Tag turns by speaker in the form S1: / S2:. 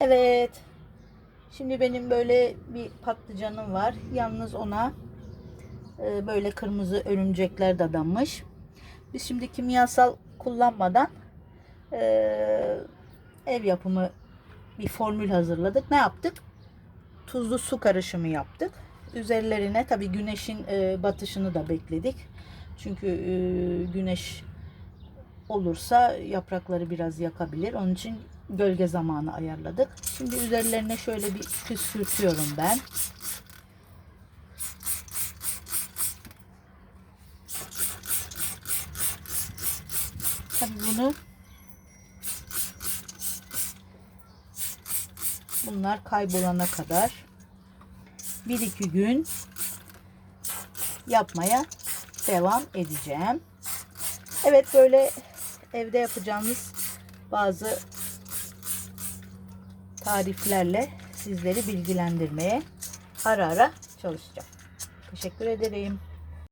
S1: Evet. Şimdi benim böyle bir patlıcanım var. Yalnız ona e, böyle kırmızı örümcekler dadanmış. Biz şimdi kimyasal kullanmadan e, ev yapımı bir formül hazırladık. Ne yaptık? Tuzlu su karışımı yaptık. Üzerlerine tabii güneşin e, batışını da bekledik. Çünkü güneş olursa yaprakları biraz yakabilir. Onun için gölge zamanı ayarladık. Şimdi üzerlerine şöyle bir püskürtüyorum ben. Tabii bunu bunlar kaybolana kadar bir iki gün yapmaya devam edeceğim. Evet böyle evde yapacağımız bazı tariflerle sizleri bilgilendirmeye ara ara çalışacağım. Teşekkür ederim.